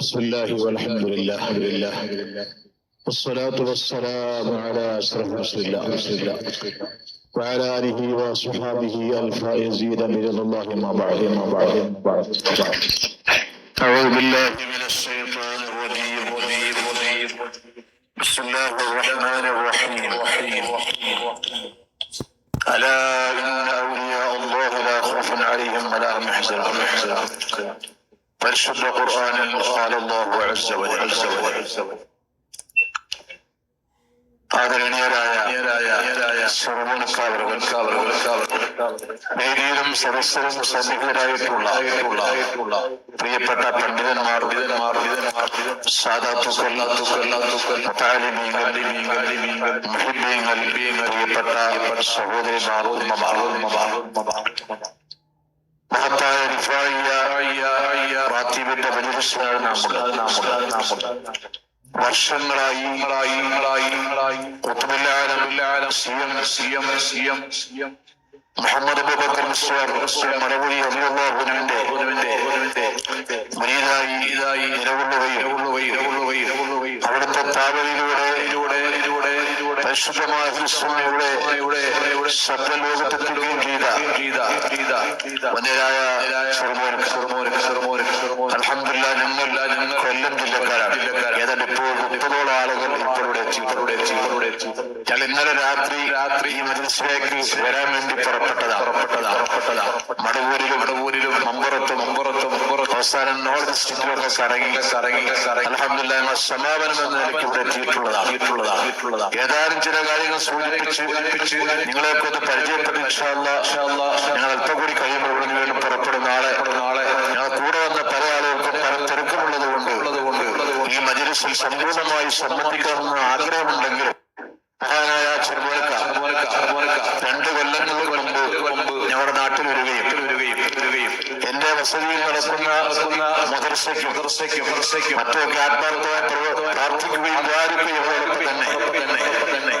بسم الله والحمد لله. لله والصلاة والسلام على أشرف رسول الله. رسول الله وعلى آله وصحبه الفائزين برضا الله ما بعد ما بعد ما بعد. أعوذ بالله من الشيطان الرجيم. بسم الله الرحمن الرحيم. ألا إن أولياء الله لا خوف عليهم ولا هم يحزنون. പരിശുദ്ധ ഖുർആനിൽ ആദരണീയരായ വേദിയിലും സദസ്സിലും സന്നിഹിതരായിട്ടുള്ള പ്രിയപ്പെട്ട പണ്ഡിതന്മാർ പ്രിയപ്പെട്ട സഹോദരി വർഷങ്ങളായി മുഹമ്മദ് മലപുരി അബിയുള്ളാഹുവിന്റെ പരിശുദ്ധമായ ക്രിസ്തുവിയുടെ ശബ്ദലോകത്തെത്തുകയും ചെയ്ത വന്യരായ അലഹമില്ല ഞങ്ങൾ കൊല്ലം ജില്ലക്കാരാണ്. ഏതാണ്ട് ഇപ്പോൾ മുപ്പതോളം ആളുകൾ ഇപ്പോഴുടെ ഇപ്പോഴുടെ ഇപ്പോഴുടെ ഞങ്ങൾ ഇന്നലെ രാത്രി രാത്രി ഈ മജിസ്ട്രേക്ക് വരാൻ വേണ്ടി പുറപ്പെട്ടതാ. പുറപ്പെട്ടതാ. പുറപ്പെട്ടതാ. മടവൂരിലും മടവൂരിലും മമ്പുറത്തും മമ്പുറത്തും മമ്പുറത്തും അവസാനം നോർത്ത് ഡിസ്ട്രിക്റ്റിലൊക്കെ കറങ്ങി കറങ്ങി കറങ്ങി അലഹമില്ല എന്ന സമാപനം എന്ന നിലയ്ക്ക് ഇവിടെ എത്തിയിട്ടുള്ളതാണ്. എത്തിയിട്ടുള്ളതാണ്. എത്തിയിട്ടുള്ളതാണ്. ഏതാനും ചില കാര്യങ്ങൾ സൂചിപ്പിച്ച് നിങ്ങളെയൊക്കെ ഒന്ന് പരിചയപ്പെട്ട് ഇൻഷാ അല്ലാ, ഇൻഷാ അല്ലാ, ഞങ്ങൾ അല്പം കൂടി കഴിയുമ്പോൾ ഇവിടെ വീണ്ടും പുറപ്പെടും നാളെ. നാളെ. ഞങ്ങൾ കൂടെ വന്ന പല ആളുകൾക്കും പല തിരക്കുമുള്ളത് കൊണ്ട് ഈ മജിലിസിൽ സമ്പൂർണമായി സംബന്ധിക്കണമെന്ന് ആഗ്രഹമുണ്ടെങ്കിലും മഹാനായ ചെറുമുഴക്ക രണ്ട് കൊല്ലങ്ങൾക്ക് മുമ്പ് ഞങ്ങളുടെ നാട്ടിൽ വരികയും വരികയും വരികയും എന്റെ വസതിയിൽ നടക്കുന്ന മദർസയ്ക്കും മറ്റൊക്കെ ആത്മാർത്ഥമായി പ്രാർത്ഥിക്കുകയും ദ്വാരിക്കുകയും തന്നെ. തന്നെ. തന്നെ.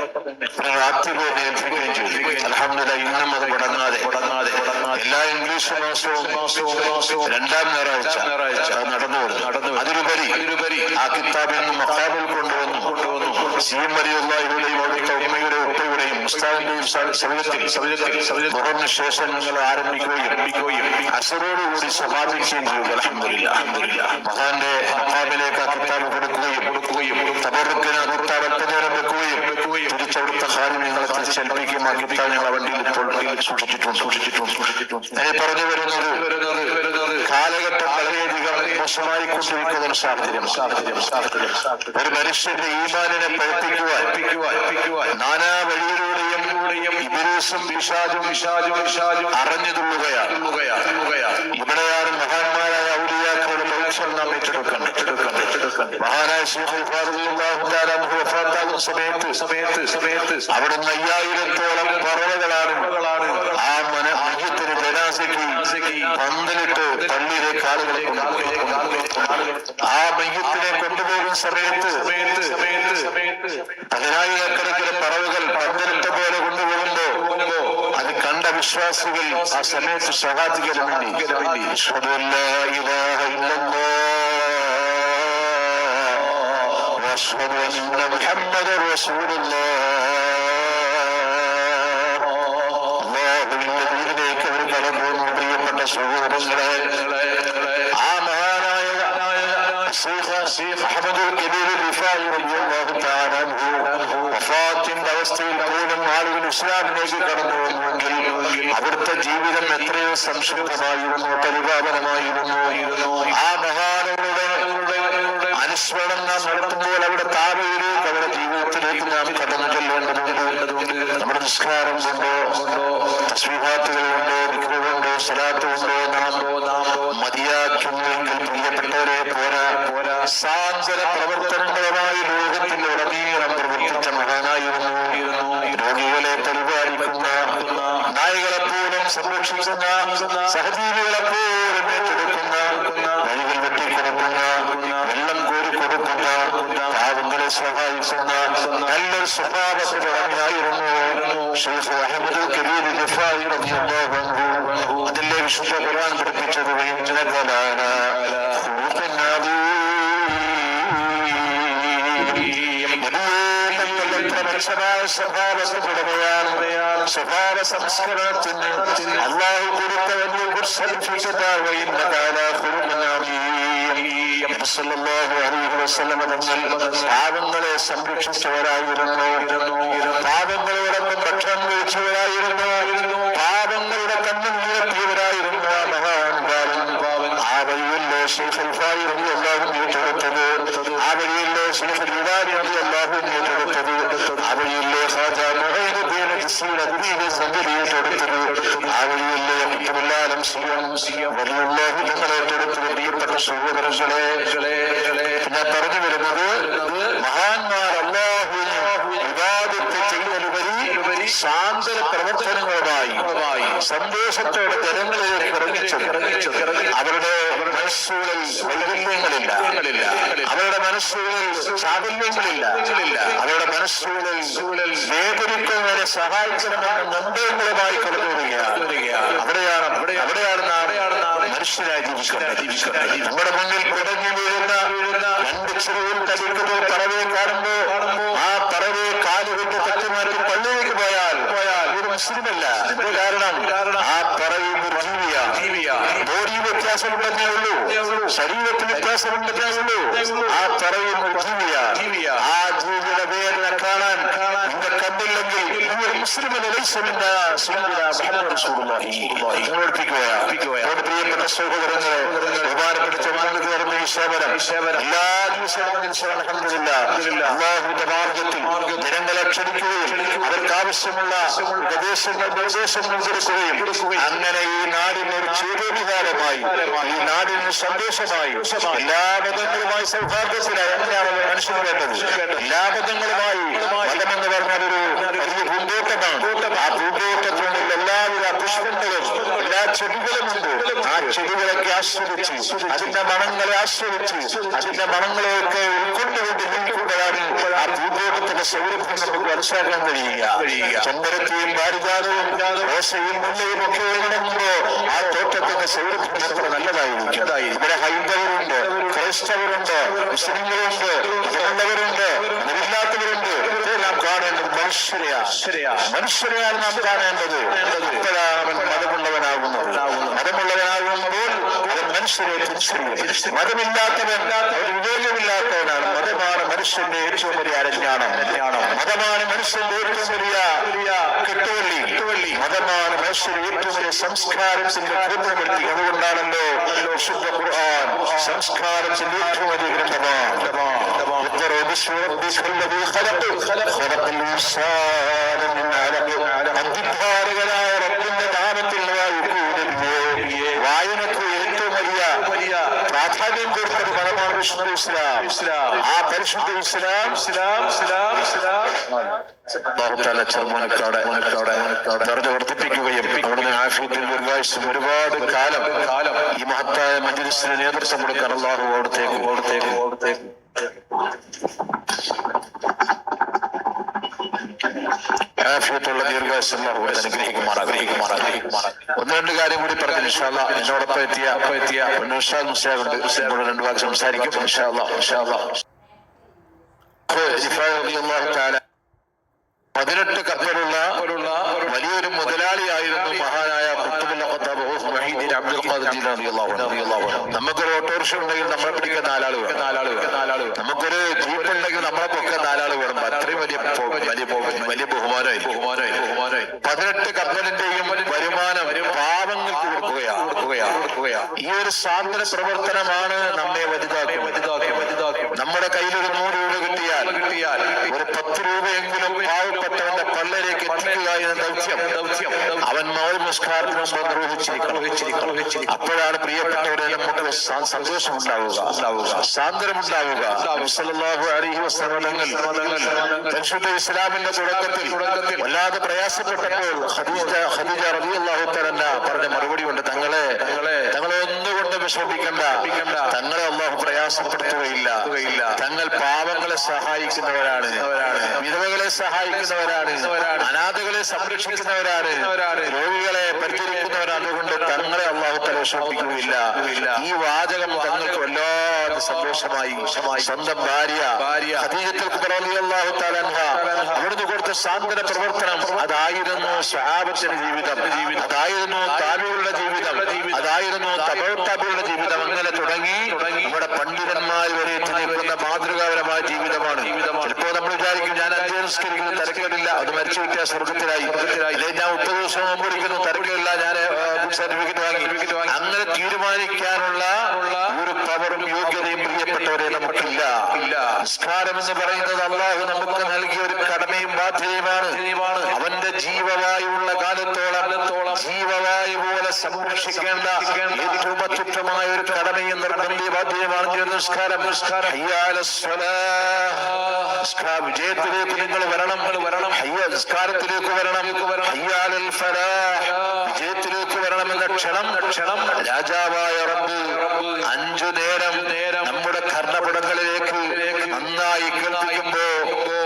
പ്രാർത്ഥിക്കുകയും ഏൽപ്പിക്കുകയും ചെയ്തു. അലഹമില്ല ഇന്നും അത് മുടങ്ങാതെ. മുടങ്ങാതെ മുടങ്ങാതെ. എല്ലാ ഇംഗ്ലീഷ് മാസവും രണ്ടാം ഞായറാഴ്ച ഞായറാഴ്ച നടന്നു വരുന്നു. നടന്നു അതിലുപരി ആ കിതാബിൽ നിന്ന് മക്കാബിൽ കൊണ്ടുവന്നു. സി എം വലിയുള്ളവരുടെയും അവിടുത്തെ ഉമ്മയുടെ ഉപ്പയുടെയും ഉസ്താദിന്റെയും ശരീരത്തിൽ ശരീരത്തിൽ സൗകര്യത്തിന് ശേഷം ഞങ്ങൾ ആരംഭിക്കുകയും എപ്പിക്കുകയും അസറോടുകൂടി സമാപിക്കുകയും ചെയ്തു. അലഹമില്ല മഹാന്റെ മക്കാബിലേക്ക് ആ കിതാബ് കൊടുക്കുകയും കൊടുക്കുകയും തബറുക്കിന് കിതാബ് അല്പനേരം വെക്കുകയും വെക്കുകയും തിരിച്ചവിടുത്തെ ഞങ്ങളെ തിരിച്ചേൽപ്പിക്കുകയും ആ കിതാബ് ഞങ്ങൾ വണ്ടിയിൽ ഇപ്പോൾ സൂക്ഷിച്ചിട്ടുണ്ട്. സൂക്ഷിച്ചിട്ടുണ്ട്. സൂക്ഷിച്ചിട്ടുണ്ട് ഞാൻ പറഞ്ഞു വരുന്നത് കാലഘട്ടം വളരെയധികം മോശമായി കൊണ്ടിരിക്കുന്ന ഒരു സാഹചര്യം സാഹചര്യം സാഹചര്യം ഒരു മനുഷ്യന്റെ ഈമാനിനെ പഠിപ്പിക്കുവാൻ നാനാ വഴിയിലൂടെയും ഇബിലീസും വിഷാജും വിഷാജും വിഷാജും അറിഞ്ഞു തുള്ളുകയാണ് ഇവിടെയാണ് മഹാന്മാരായ ഔലിയാക്കളുടെ പരീക്ഷണം നാം ഏറ്റെടുക്കണം ഏറ്റെടുക്കണം അവിടുന്ന് അയ്യായിരത്തോളം പറവകളാണ് ആ മന മഹ്യത്തിന് പന്തലിട്ട് ആളുകളെ കൊണ്ടുപോയി ആ മയ്യത്തിനെ കൊണ്ടുപോകുന്ന സമയത്ത് പതിനായിരക്കണക്കിന് പറവുകൾ പന്തലിട്ട പോലെ കൊണ്ടുപോകുമ്പോ അത് കണ്ട വിശ്വാസികൾ ആ സമയത്ത് സഹാധിക്കാൻ വേണ്ടി ഇലാഹ വഅഷ്ഹദു അന്ന മുഹമ്മദൻ റസൂലുള്ളാഹ് അല്ലാഹുവിന്റെ ദീനിലേക്ക് അവർ കടന്നു പോകുന്നു പ്രിയപ്പെട്ട സഹോദരങ്ങളെ ആ മഹാനായ Sheikh Sheikh Ahmadul Kabir Rifai റളിയല്ലാഹു തആല അൻഹു വഫാത്തിന്റെ അവസ്ഥയിൽ പോലും ആളുകൾ ഇസ്ലാമിലേക്ക് കടന്നു വന്നുവെങ്കിൽ അവിടുത്തെ ജീവിതം എത്രയോ സംശുദ്ധമായിരുന്നു പരിപാലനമായിരുന്നു. ആ മഹാനങ്ങളുടെ അനുസ്മരണം നാം നടത്തുമ്പോൾ അവിടെ താപയിലേക്ക് അവരുടെ ജീവിതത്തിലേക്ക് നാം കടന്നു ചെല്ലേണ്ടതുണ്ട്. നമ്മുടെ നിസ്കാരം കൊണ്ടോ തസ്ബീഹാത്തുകൾ കൊണ്ടോ വിക്രുകൊണ്ടോ സ്ഥലത്ത് നാം മതിയാക്കുന്നുവെങ്കിൽ പ്രിയപ്പെട്ടവരെ പോരാ. പോരാ സാന്ത്വന സംരക്ഷിക്കുന്ന സഹജീവികളെ പോലും ഏറ്റെടുക്കുന്ന വഴികൾ വെട്ടിക്കൊടുക്കുന്ന വെള്ളം കോരി കൊടുക്കുന്ന പാവങ്ങളെ സഹായിക്കുന്ന നല്ലൊരു സ്വഭാവത്തിലുടനെയായിരുന്നു ഷെയ്ഖ് അഹമ്മദ് കബീർ അൻഹു അതിലെ വിശുദ്ധ ഖുർആൻ പഠിപ്പിച്ചത് അള്ളാഹു കൊടുത്ത സംരക്ഷിച്ചവരായിരുന്നു. പാവങ്ങളോടൊപ്പം ഭക്ഷണം കഴിച്ചവരായിരുന്നു. പാവങ്ങളുടെ കണ്ണും നിരത്തിയവരായിരുന്നു ആ പാവൻ ആ വഴിയല്ലേ ഷെയ്ഖൽഫായി റബി അള്ളാഹു ഏറ്റെടുത്തത് ആ വഴിയിലെ ഷെയ്ഖൽ യുവാരി റബി അള്ളാഹു ഏറ്റെടുത്തത് ആ വഴിയിലെ ഹാജ മുഹൈനുദ്ദീൻ ജസീർ അദ്ദീൻ സങ്കരി ഏറ്റെടുത്തത് ആ വഴിയിലെ മുത്തമില്ലാലം സിയം വലിയുള്ളാഹു നിങ്ങൾ ഏറ്റെടുത്തത് പ്രിയപ്പെട്ട സഹോദരങ്ങളെ ഞാൻ പറഞ്ഞു വരുന്നത് മഹാന്മാർ ചെയ്യലുപരി സാന്ത്വന പ്രവർത്തനങ്ങളുമായി സന്തോഷത്തോടെ ജനങ്ങളിലേക്ക് ഇറങ്ങിച്ചു അവരുടെ മനസ്സുകളിൽ വൈകല്യങ്ങളില്ല. അവരുടെ മനസ്സുകളിൽ ചാബല്യങ്ങളില്ല അവരുടെ മനസ്സുകളിൽ വേദനിക്കുന്നവരെ സഹായിക്കണമെന്ന വരികയാണ് അവിടെയാണ് അവിടെയാണ് നാം മനുഷ്യരായി ജീവിക്കുന്നത് നമ്മുടെ മുന്നിൽ പിടഞ്ഞു വീഴുന്ന രണ്ട് ചെറുവിൽ തടിക്കുന്നത് പറവേ കാണുമ്പോ മുസ്ലിമല്ല കാരണം ആ പറയും ഒരു ജീവിയാണ് ബോഡി വ്യത്യാസമുണ്ടെന്നേ ഉള്ളൂ. ശരീരത്തിൽ ഉള്ളൂ. ആ പറയും ഒരു ജീവിയാണ് ആ ജീവിയുടെ വേദന കാണാൻ നിങ്ങൾ കണ്ടില്ലെങ്കിൽ നിങ്ങൾ മുസ്ലിം പ്രിയപ്പെട്ട സഹോദരങ്ങളെ ബഹുമാനപ്പെട്ട ചമാനത്ത് നടന്ന ഈശോപരം എല്ലാ ദിവസവും അള്ളാഹുവിന്റെ മാർഗത്തിൽ ജനങ്ങളെ ക്ഷണിക്കുകയും അവർക്ക് ആവശ്യമുള്ള ഉപദേശങ്ങൾ നിർദ്ദേശങ്ങൾ കൊടുക്കുകയും അങ്ങനെ ഈ നാടിന് ഒരു ചേതോവികാരമായി ഈ നാടിന് സന്ദേശമായി എല്ലാ മതങ്ങളുമായി സൗഹാർദ്ദത്തിലായി അങ്ങനെയാണ് വേണ്ടത്. എല്ലാ മതങ്ങളുമായി മതമെന്ന് പറഞ്ഞാൽ ഒരു വലിയ പൂന്തോട്ടമാണ്. ആ പൂന്തോട്ടത്തിനുള്ള എല്ലാവിധ പുഷ്പങ്ങളും എല്ലാ ചെടികളും ഉണ്ട് ആ ചെടികളൊക്കെ ആസ്വദിച്ച് അതിന്റെ മണങ്ങളെ ആസ്വദിച്ച് അതിന്റെ മണങ്ങളെയൊക്കെ ഉൾക്കൊണ്ടുകൊണ്ട് ജീവിക്കുമ്പോഴാണ് പൂന്തോട്ടത്തിന്റെ സൗരഭ്യം നമുക്ക് മനസ്സിലാക്കാൻ കഴിയുക. ചെമ്പരത്തിയും പാരിജാതവും റോസയും മുല്ലയും ഒക്കെ ഇറങ്ങുമ്പോ ആ തോട്ടത്തിന്റെ സൗരഭ്യം എത്ര നല്ലതായിരിക്കും. ഇവിടെ ഹൈന്ദവരുണ്ട് ക്രൈസ്തവരുണ്ട് മുസ്ലിങ്ങളുണ്ട് മതമുള്ളവരുണ്ട് മതമില്ലാത്തവരുണ്ട് ഇതെല്ലാം കാണേണ്ടത് മനുഷ്യരെയാണ്. മനുഷ്യരെയാണ്. നാം കാണേണ്ടത്. ഇപ്പോഴാണ് അവൻ മതമുള്ളവനാകുന്നത്. മതമുള്ളവനാ മനുഷ്യരെ തിരിച്ചറിയും മതമില്ലാത്തവൻ ഒരു വിവേകമില്ലാത്തവനാണ് മതമാണ് മനുഷ്യന്റെ ഏറ്റവും വലിയ അരഞ്ഞാണം മതമാണ് മനുഷ്യന്റെ ഏറ്റവും വലിയ കെട്ടുവള്ളി മതമാണ് മനുഷ്യന്റെ ഏറ്റവും വലിയ സംസ്കാരത്തിന്റെ പൂർണ്ണമെത്തി അതുകൊണ്ടാണല്ലോ വിശുദ്ധ ഖുർആൻ സംസ്കാരത്തിന്റെ ഏറ്റവും വലിയ ഗ്രന്ഥമാണ് اقرأ باسم ربك الذي خلق خلق الإنسان من علق വിഷ്ണു ഇസ്ലാം. ആ പരിശുദ്ധ ഇസ്ലാം. ഇസ്ലാം ഇസ്ലാം ഇസ്ലാം അള്ളാഹുത്താല ചെറുമോനക്കോടെ നിറഞ്ഞു വർദ്ധിപ്പിക്കുകയും അവിടുന്ന് ആഫിയത്തിൽ ദീർഘായുസും ഒരുപാട് കാലം കാലം ഈ മഹത്തായ മജ്ലിസിന് നേതൃത്വം കൊടുക്കാൻ അള്ളാഹു അവിടത്തേക്ക് അവിടത്തേക്ക് അവിടത്തേക്ക് ആഫിയത്തുള്ള ഒന്ന് രണ്ട് കാര്യം കൂടി പറഞ്ഞു ഇൻഷാല്ല എന്നോടൊപ്പം എത്തിയ എത്തിയ ഉഷാദ് മുസ്ലിമുണ്ട് മുസ്ലിമോട് രണ്ട് വാക്ക് സംസാരിക്കും. ഇൻഷാല്ല ഇൻഷാല്ല പതിനെട്ട് കപ്പലിന്റെയും വരുമാനം പാവങ്ങൾക്ക് കൊടുക്കുകയാണ് കൊടുക്കുകയാണ് കൊടുക്കുകയാണ് ഈ ഒരു സാന്ത്വന പ്രവർത്തനമാണ് നമ്മെ വലുതാക്കി. വലുതാക്കി വലുതാക്കി. നമ്മുടെ കയ്യിൽ ഒരു നൂറ് രൂപ കിട്ടിയാൽ കിട്ടിയാൽ ഒരു പത്ത് രൂപയെങ്കിലും മുമ്പ് നിർവഹിച്ചിരിക്കണം നിർവഹിച്ചിരിക്കണം അപ്പോഴാണ് പ്രിയപ്പെട്ടവരെ നമുക്ക് സന്തോഷം ഉണ്ടാവുക സല്ലല്ലാഹു അലൈഹി വസല്ലം പരിശുദ്ധ ഇസ്ലാമിന്റെ തുടക്കത്തിൽ വല്ലാതെ പ്രയാസപ്പെട്ടപ്പോൾ ഖദീജ ഖദീജ റളിയല്ലാഹു തആല പറഞ്ഞ മറുപടി ഉണ്ട് തങ്ങളെ തങ്ങളെ ഒന്നുകൊണ്ട് വിഷമിക്കണ്ട. തങ്ങളെ അള്ളാഹു പ്രയാസപ്പെടുത്തുകയില്ല തങ്ങൾ പാവങ്ങളെ സഹായിക്കുന്നവരാണ്. വിധവകളെ സഹായിക്കുന്നവരാണ്. അനാഥകളെ സംരക്ഷിക്കുന്നവരാണ്. രോഗികളെ പരിചരിക്കുന്നവരാണ് അതുകൊണ്ട് തങ്ങളെ അള്ളാഹു തല വിഷമിപ്പിക്കുകയില്ല ഈ വാചകം തങ്ങൾക്ക് വല്ലാതെ സന്തോഷമായി. സ്വന്തം ഭാര്യ ഭാര്യ. അവിടുന്ന് കൊടുത്ത സാന്ത്വന പ്രവർത്തനം അതായിരുന്നു സ്വഹാബത്തിന്റെ ജീവിതം. അതായിരുന്നു താബികളുടെ ജീവിതം. അതായിരുന്നു തപോത്താബികളുടെ ജീവിതം പണ്ഡിതന്മാർ വരെ എത്തി മാതൃകാപരമായ ജീവിതമാണ്. ചിലപ്പോ നമ്മൾ വിചാരിക്കും ഞാൻ അഞ്ച് നിസ്കരിക്കുന്നു അത് മരിച്ചു കിട്ടിയ സ്വർഗത്തിലായി. ഞാൻ മുപ്പത് ദിവസം മുമ്പ് വിളിക്കുന്നു തിരക്കേടില്ല ഞാൻ സർട്ടിഫിക്കറ്റ് വാങ്ങി അങ്ങനെ തീരുമാനിക്കാനുള്ള ഒരു പവറും യോഗ്യതയും പ്രിയപ്പെട്ടവരെ നമുക്കില്ല. സംസ്കാരം എന്ന് പറയുന്നത് അള്ളാഹു നമുക്ക് നൽകിയ ഒരു കടമയും ബാധ്യതയുമാണ്. അവന്റെ ജീവവായുള്ള കാലത്തോളം ജീവവായു പോലെ സംരക്ഷിക്കേണ്ട ഏറ്റവും അത്യുത്തമായ ഒരു കടമയും നിർബന്ധി ബാധ്യതയുമാണ് നിസ്കാരം. വിജയത്തിലേക്ക് നിങ്ങൾ വരണം. വരണം. അയ്യ നിസ്കാരത്തിലേക്ക് വരണം. വിജയത്തിലേക്ക് ഫലാഹ്. വരണമെന്ന ക്ഷണം ക്ഷണം രാജാവായ റബ്ബ് അഞ്ചു നേരം നമ്മുടെ കർണപുടങ്ങളിലേക്ക് നന്നായി കേൾപ്പിക്കുമ്പോ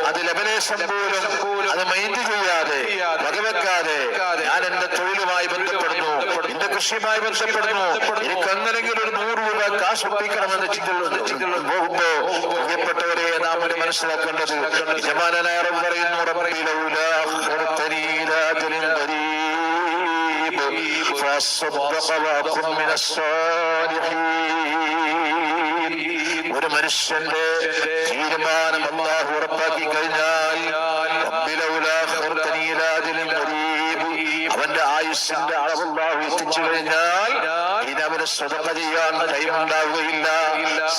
അത് ലബലേശം പോലും അത് മൈൻഡ് ചെയ്യാതെ വകവെക്കാതെ ഞാൻ എന്റെ തൊഴിലുമായി ബന്ധപ്പെടുന്നു എന്റെ കൃഷിയുമായി ബന്ധപ്പെടുന്നു എനിക്ക് അങ്ങനെങ്കിലും ഒരു നൂറ് രൂപ കാശ് ഒപ്പിക്കണമെന്ന് ചിന്ത പോകുമ്പോ പ്രിയപ്പെട്ടവരെ നാം ഒരു മനസ്സിലാക്കേണ്ടത് യജമാനായ റബ്ബ് പറയുന്നു റബ്ബി ഫഅസ്സദ്ദഖ വഅകും من الصالحين. ഒരു മനുഷ്യന്റെ തീരുമാനം അള്ളാഹു ഉറപ്പാക്കി കഴിഞ്ഞാൽ അവന്റെ ആയുസ്സിന്റെ അളവ് എത്തിച്ചു കഴിഞ്ഞാൽ ഇനി അവന് സ്വതക്ക ചെയ്യാൻ ടൈം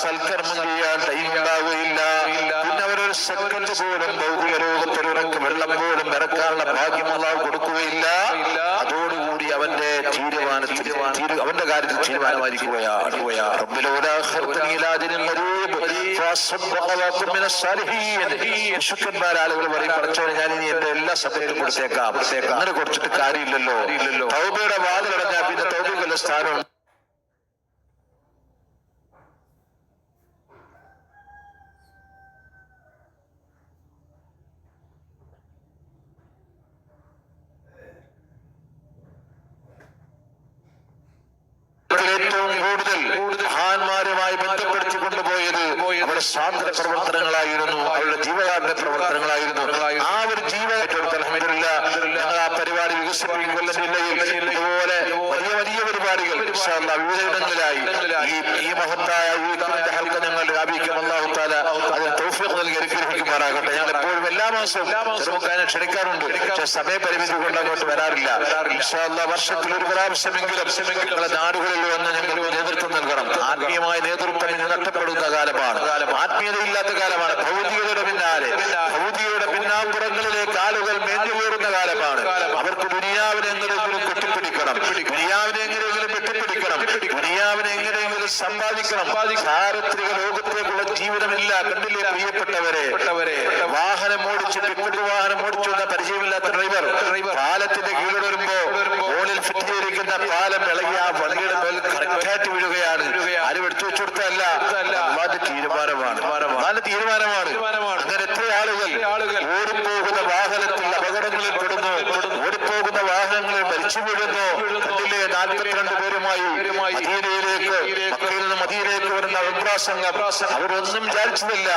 സൽക്കർമ്മം ചെയ്യാൻ ടൈം പിന്നെ അവരൊരു സെക്കൻഡ് പോലും ഭൗതിക രോഗത്തിൽ വെള്ളം പോലും ഇറക്കാനുള്ള ഭാഗ്യം കൊടുക്കുകയില്ല. അവന്റെ തീരുമാനത്തിൽ അവന്റെ കാര്യത്തിൽ തീരുമാനമായിരിക്കുകയാണ് ആളുകൾ പറയും പഠിച്ചോനെ ഞാൻ ഇനി എന്റെ എല്ലാ സഭയിലും കൊടുത്തേക്കാം. അങ്ങനെ കൊടുത്തിട്ട് കാര്യമില്ലല്ലോ. ഇല്ലല്ലോ തൗബയുടെ വാതിലടഞ്ഞാൽ പിന്നെ തൗബയ്ക്കുള്ള സ്ഥാനം ഏറ്റവും കൂടുതൽ മഹാന്മാരുമായി ബന്ധപ്പെടുത്തി കൊണ്ടുപോയത് അവരുടെ സ്വാതന്ത്ര്യ പ്രവർത്തനങ്ങളായിരുന്നു അവരുടെ ജീവകാരുടെ പ്രവർത്തനങ്ങളായിരുന്നു. ആ ഒരു ജീവ അലഹമില്ല ഞങ്ങൾ ആ പരിപാടി വികസിപ്പിക്കും ജില്ലയിൽ ഇതുപോലെ വലിയ വലിയ പരിപാടികൾ ഇൻഷാ ഇടങ്ങളിലായി. ഈ മഹത്തായ ഈ ഹൽക്ക ഞങ്ങൾ വ്യാപിക്കും അള്ളാഹു താല അതിന് നൽകി ഞങ്ങൾ എപ്പോഴും എല്ലാ മാസവും ചെറുപ്പക്കാരെ ക്ഷണിക്കാറുണ്ട്. പക്ഷെ സമയപരിമിതി കൊണ്ട് അങ്ങോട്ട് വരാറില്ല. വർഷത്തിൽ ഒരു പ്രാവശ്യമെങ്കിലും നിങ്ങളുടെ നാടുകളിൽ വന്ന് ഞങ്ങൾ നേതൃത്വം നൽകണം. ആത്മീയമായ നേതൃത്വം ഇന്ന് നഷ്ടപ്പെടുന്ന കാലമാണ്. ആത്മീയതയില്ലാത്ത കാലമാണ്. ഭൗതികതയുടെ പിന്നാലെ. ഭൗതികയുടെ പിന്നാമ്പുറങ്ങളിലേക്ക് ആളുകൾ മേഞ്ഞുകയറുന്ന കാലമാണ്. സമ്പാദിക്കണം. ചാരിത്രിക ലോകത്തേക്കുള്ള ജീവിതമില്ല. കണ്ടില്ലേ പ്രിയപ്പെട്ടവരെ? വാഹനം ഓടിച്ച് പിന്നോട്ട് വാഹനം ഓടിച്ചു വന്ന പരിചയമില്ലാത്ത ഡ്രൈവർ പാലത്തിന്റെ കീഴിൽ വരുമ്പോ ഫോണിൽ ഫിറ്റ് ചെയ്തിരിക്കുന്ന പാലം ഇളകി ആ വണ്ടിയുടെ മേൽ കറക്റ്റായിട്ട് വീഴുകയാണ്. ആരും എടുത്തു വെച്ചുകൊടുത്തല്ല തീരുമാനമാണ്. നല്ല തീരുമാനമാണ്. അങ്ങനെ എത്ര ആളുകൾ ഓടിപ്പോകുന്ന വാഹനത്തിൽ അപകടങ്ങളിൽ പെടുന്നു. ഓടിപ്പോകുന്ന വാഹനങ്ങളിൽ മരിച്ചു വീഴുന്നു. കണ്ടില്ലേ നാൽപ്പത്തിരണ്ട് പേരുമായി അഭിപ്രാസംഗം അവരൊന്നും വിചാരിച്ചതല്ല.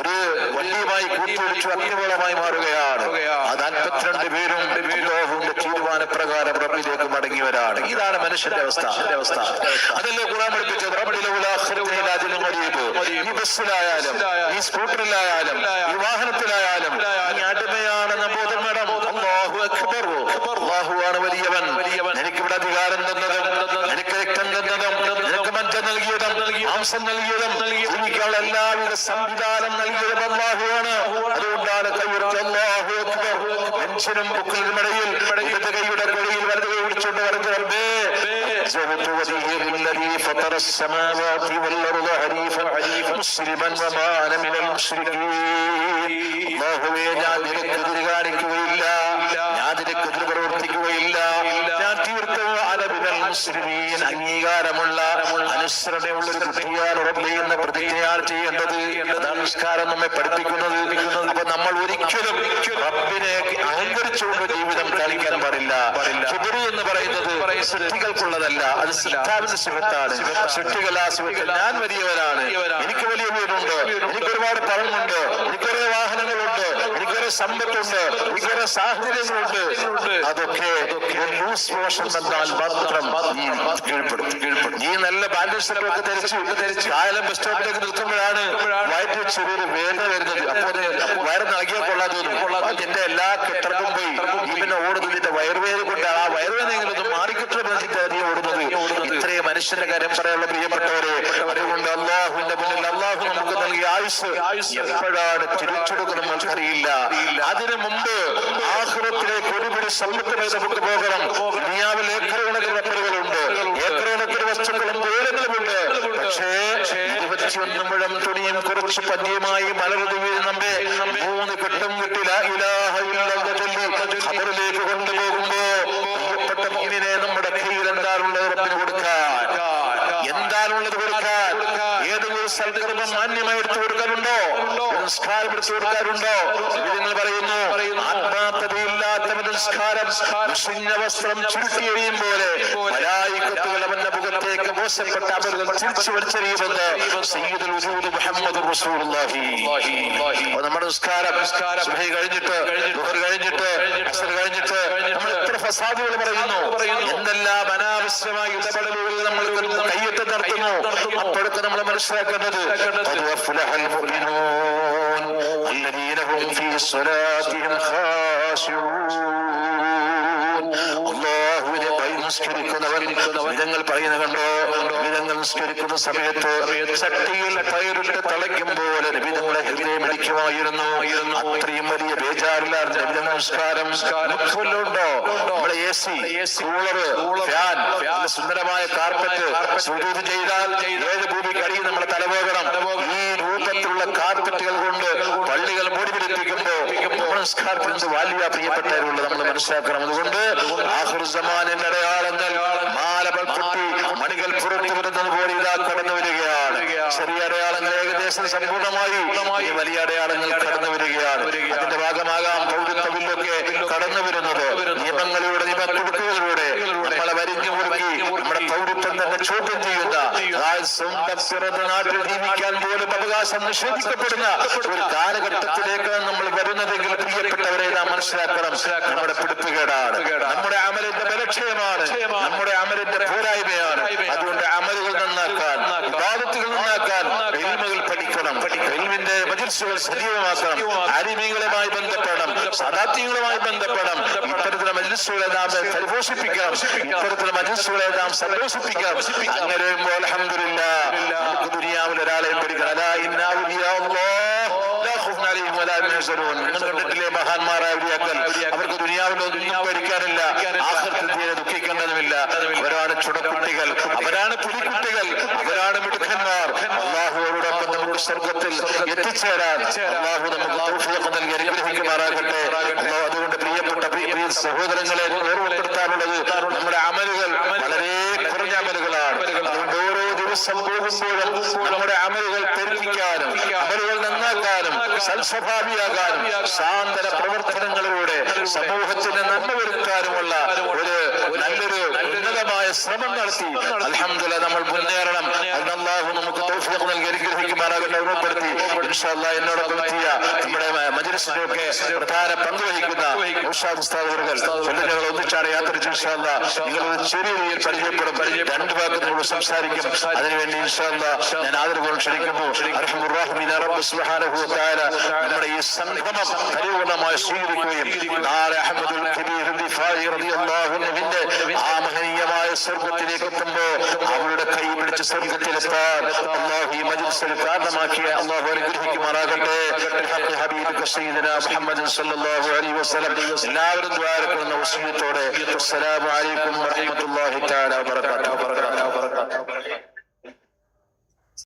ഒരു വലിയമായി കൂട്ടിയിടിച്ചു അഗ്നിവളമായി മാറുകയാണ്. ആ നാൽപ്പത്തിരണ്ട് പേരും അല്ലാഹുവിന്റെ തീരുമാനപ്രകാരം റബ്ബിലേക്ക് മടങ്ങിയവരാണ് ഇതാണ് മനുഷ്യന്റെ അവസ്ഥ. അവസ്ഥ. അതല്ലേ ഖുറാൻ പഠിപ്പിച്ചത്? ഈ ബസ്സിലായാലും ഈ സ്കൂട്ടറിലായാലും ഈ വാഹനത്തിലായാലും ഈ അടിമയാണെന്ന മാംസം നൽകിയതും ജീവിക്കാനുള്ള എല്ലാവിധ സംവിധാനം നൽകിയതും അല്ലാഹുവാണ് അതുകൊണ്ടാണ് കൈയുറച്ച് അല്ലാഹു അക്ബർ മനുഷ്യനും ബുക്കിലും ഇടയിൽ ഇടത് കൈയുടെ കൈയിൽ വലത് കൈ പിടിച്ചുകൊണ്ട് പറഞ്ഞു റബ്ബേ وجهت وجهي للذي فطر السماوات والأرض حنيفا مسلما وما أنا من المشركين അല്ലാഹുവേ ഞാൻ നിനക്കെതിര് കാണിക്കുകയില്ല ഞാൻ നിനക്കെതിര് പ്രവർത്തിക്കുകയില്ല ഞാൻ തീർത്തും അലബിനൽ മുസ്ലിമീൻ അംഗീകാരമുള്ള അനുസരണയുള്ള ഒരു കുട്ടിയാണ് റബ്ബേ എന്ന പ്രതിജ്ഞയാണ് ചെയ്യേണ്ടത് നമസ്കാരം നമ്മെ പഠിപ്പിക്കുന്നത്. അപ്പൊ നമ്മൾ ഒരിക്കലും റബ്ബിനെ അഹങ്കരിച്ചുകൊണ്ട് ജീവിതം കളിക്കാൻ പാടില്ല. കിബിറി എന്ന് പറയുന്നത് സൃഷ്ടികൾക്കുള്ളതല്ല അത് സിദ്ധാവിന്റെ സുഹൃത്താണ്. സൃഷ്ടികൾ ആ ഞാൻ വലിയവരാണ് എനിക്ക് വലിയ വീടുണ്ട്. എനിക്ക് ഒരുപാട് പണമുണ്ട് എനിക്ക് കുറെ സമ്പത്തുണ്ട് ഉയര സാഹചര്യങ്ങളുണ്ട്. അതൊക്കെ ലൂസ് മോഷൻ വന്നാൽ മാത്രം കീഴ്പ്പെടും നീ നല്ല ബാൻഡേഴ്സിനൊക്കെ ധരിച്ചു ധരിച്ചു കായലം ബസ് സ്റ്റോപ്പിലേക്ക് നിൽക്കുമ്പോഴാണ് വയറ്റിൽ ചെറിയൊരു വേദന വരുന്നത്. വയറ് നൽകിയാൽ കൊള്ളാതെ അതിന്റെ എല്ലാ കെട്ടർക്കും പോയി. ഇവനെ ഓടുന്നത് ഇതിന്റെ വയറുവേദന കൊണ്ട് ആ വയറുവേദനയെങ്കിലും ഒന്ന് മാറിക്കിട്ടുന്ന നീ ഓടുന്നത്. ഇത്രയും മനുഷ്യന്റെ കാര്യം പറയാനുള്ള പ്രിയപ്പെട്ടവരെ അതുകൊണ്ട് അള്ളാഹുവിന്റെ മുന്നിൽ അള്ളാഹു നമുക്ക് നൽകിയ ആയുസ് എപ്പോഴാണ് തിരിച്ചെടുക്കണം നമ്മൾക്കറിയില്ല അതിനു മുമ്പ് ആഹുറത്തിലേക്ക് ഒരുപിടി സമ്പത്തിനെ നമുക്ക് പോകണം. ദുനിയാവിൽ ഏക്കറുകണക്കിന് റബ്ബറുകളുണ്ട് ഏക്കറുകണക്കിന് വസ്തുക്കളും ദൂരങ്ങളുമുണ്ട് പക്ഷേ ഇരുപത്തിയൊന്ന് മുഴം തുണിയും കുറച്ച് പദ്യമായി മലർന്നു വീഴുന്നമ്പേ മൂന്ന് കെട്ടും കിട്ടില്ല ഇലാഹ ഇല്ലല്ലാഹ് ചൊല്ലി ഖബറിലേക്ക് കൊണ്ടുപോകുമ്പോ പ്രിയപ്പെട്ട മുഅ്മിനെ നമ്മുടെ കയ്യിൽ എന്താണുള്ളത് റബ്ബിന് കൊടുക്കാൻ? എന്താണുള്ളത് കൊടുക്കാൻ. ഏതെങ്കിലും സൽക്കർമ്മം മാന്യമായി നിസ്കാരം എടുത്തു കൊടുക്കാറുണ്ടോ നിങ്ങൾ പറയുന്നു ആത്മാർത്ഥതയില്ലാത്ത നിസ്കാരം മുഷിഞ്ഞ വസ്ത്രം ചുരുട്ടി എറിയും പോലെ മലായിക്കത്തുകൾ അവന്റെ മുഖത്തേക്ക് മോശപ്പെട്ട അമലുകൾ തിരിച്ചു വലിച്ചെറിയുമെന്ന് സയ്യിദുൽ വജൂദ് മുഹമ്മദ് റസൂലുള്ളാഹി. നമ്മുടെ നിസ്കാരം സുബഹി കഴിഞ്ഞിട്ട് ദുഹർ കഴിഞ്ഞിട്ട് അസ്ർ കഴിഞ്ഞിട്ട് നമ്മൾ എത്ര ഫസാദുകൾ പറയുന്നു? എന്തെല്ലാം അനാവശ്യമായി ഇടപെടലുകൾ നമ്മൾ കയ്യെട്ട് നടത്തുന്നു അപ്പോഴൊക്കെ നമ്മൾ മനസ്സിലാക്കേണ്ടത് قد أفلح المؤمنون الذين هم في صلاتهم خاشعون അള്ളാഹുവിനെ ഭയം നിസ്കരിക്കുന്നവൻ വിധങ്ങൾ പറയുന്ന കണ്ടോ? വിധങ്ങൾ നിസ്കരിക്കുന്ന സമയത്ത് ശക്തിയിൽ പയറിട്ട് തളയ്ക്കും പോലെ വിധങ്ങളെ ഹൃദയം ഇടിക്കുമായിരുന്നു അത്രയും വലിയ ബേജാറില്ലാതെ നമസ്കാരം ഉണ്ടോ? നമ്മുടെ എ സി കൂളറ് ഫാൻ സുന്ദരമായ കാർപ്പറ്റ് സുരൂപ് ചെയ്താൽ ഏത് ഭൂമിക്ക് അടിയിൽ നമ്മുടെ തലപോകണം. ഈ രൂപത്തിലുള്ള കാർപ്പറ്റുകൾ കൊണ്ട് പള്ളികൾ മൂടി നമസ്കാരത്തിന് വാല്യ പ്രിയപ്പെട്ടവരുള്ള നമ്മൾ മനസ്സിലാക്കണം. അതുകൊണ്ട് മണികൾ പുറത്തു ഇതാ കടന്നു വരികയാണ്. ചെറിയ അടയാളങ്ങൾ ഏകദേശം സമ്പൂർണമായി വലിയ അടയാളങ്ങൾ കടന്നു വരികയാണ്. അതിന്റെ ഭാഗമാകാം പിറന്ന നാട്ടിൽ ജീവിക്കാൻ പോലും അവകാശം നിഷേധിക്കപ്പെടുന്ന ഒരു കാലഘട്ടത്തിലേക്കാണ് നമ്മൾ വരുന്നതെങ്കിൽ പ്രിയപ്പെട്ടവരെ നാം മനസ്സിലാക്കണം. നമ്മുടെ പിടിപ്പുകേടാണ്. നമ്മുടെ അമലിന്റെ ബലക്ഷയമാണ്. നമ്മുടെ അമലിന്റെ പോരായ്മയാണ് അതുകൊണ്ട് അമലുകൾ നന്നാക്കാൻ വിവാദത്തുകൾ നന്നാക്കാൻ എൽമുകൾ പഠിക്കണം മജിൽസുകൾ സജീവമാക്കണം. അരിമീങ്ങളുമായി ബന്ധപ്പെടണം. സദാത്യങ്ങളുമായി ബന്ധപ്പെടണം. ഇത്തരത്തിലെ മജിൽസുകളെ നാം പരിപോഷിപ്പിക്കണം. ഇത്തരത്തിലെ മജിൽസുകളെ നാം സന്തോഷിപ്പിക്കണം. അങ്ങനെ വരുമ്പോൾ അൽഹംദുലില്ലാ. നമുക്ക് ദുനിയാവിൽ ഒരാളെയും പഠിക്കണം അലാ ഇന്നാ അല്ലാഹ് ലാ ഖൗഫുൻ അലൈഹിം വലാ ഹും യഹ്സനൂൻ. നിങ്ങൾ കണ്ടിട്ടില്ലേ മഹാന്മാരായ അവർക്ക് ദുനിയാവിൽ ഒന്നും പേടിക്കാനില്ല. തീരെ ദുഃഖിക്കേണ്ടതുമില്ല. അവരാണ് ചുടക്കുട്ടികൾ. അവരാണ് പുലിക്കുട്ടികൾ അവരാണ് മിടുക്കന്മാർ അള്ളാഹുവോടൊപ്പം നമുക്ക് സ്വർഗത്തിൽ എത്തിച്ചേരാൻ അള്ളാഹു നമുക്ക് നൽകി അനുഗ്രഹിക്കുമാറാകട്ടെ. അതുകൊണ്ട് പ്രിയപ്പെട്ട പ്രിയ പ്രിയ സഹോദരങ്ങളെ ഓർമ്മപ്പെടുത്താനുള്ളത് നമ്മുടെ അമലുകൾ വളരെ കുറഞ്ഞ അമലുകളാണ്. അതുകൊണ്ട് ഓരോ ദിവസം പോകുമ്പോഴും നമ്മുടെ അമലുകൾ പെരുപ്പിക്കാനും അമലുകൾ നന്നാക്കാനും സൽസ്വഭാവിയാകാനും സാന്തന പ്രവർത്തനങ്ങളിലൂടെ സമൂഹത്തിന് നന്മ വരുത്താനുമുള്ള ഒരു നല്ലൊരു ഉന്നതമായ ശ്രമം നടത്തി. അൽഹംദുലില്ലാ നമ്മൾ മുന്നേറണം. അല്ലാഹു നമുക്ക് തൗഫീഖ് നൽകി അനുഗ്രഹിക്കുമാറാകട്ടെ ഓർമ്മപ്പെടുത്തി. ഇൻഷാ അല്ലാഹ് എന്നോടൊപ്പം എത്തിയ നമ്മുടെ മജ്ലിസിന്റെ ഒക്കെ പ്രധാന പങ്ക് വഹിക്കുന്ന ഉസ്താദ് ഉസ്താദുകൾ ഞങ്ങൾ ഒന്നിച്ചാണ് യാത്ര ഇൻഷാല്ല നിങ്ങൾ ചെറിയ രീതിയിൽ പരിചയപ്പെടും. രണ്ട് വാക്ക് നമ്മൾ സംസാരിക്കും. അതിനുവേണ്ടി ഇൻഷാ അല്ലാഹ് ഞാൻ ആദരവോട് ക്ഷണിക്കുന്നു. നമ്മുടെ ഈ സംഗമം പരിപൂർണമായി സ്വീകരിക്കുകയും നാളെ അഹമ്മദുൽ കബീർ ആ മഹനീയമായ സ്വർഗത്തിലേക്ക് എത്തുമ്പോൾ അവരുടെ കൈ പിടിച്ച് സ്വർഗത്തിലെത്താൻ അള്ളാഹു ഈ മജ്ലിസിൽ കാരണമാക്കിയ അള്ളാഹു അനുഗ്രഹിക്കുമാറാകട്ടെ. ഹബീബിക സയ്യിദന മുഹമ്മദ് സല്ലല്ലാഹു അലൈഹി വസല്ലം. എല്ലാവരും ദ്വാരക്കുന്ന വസീയത്തോടെ. അസ്സലാമു അലൈക്കും വറഹ്മത്തുള്ളാഹി തആല വബറകാതുഹു.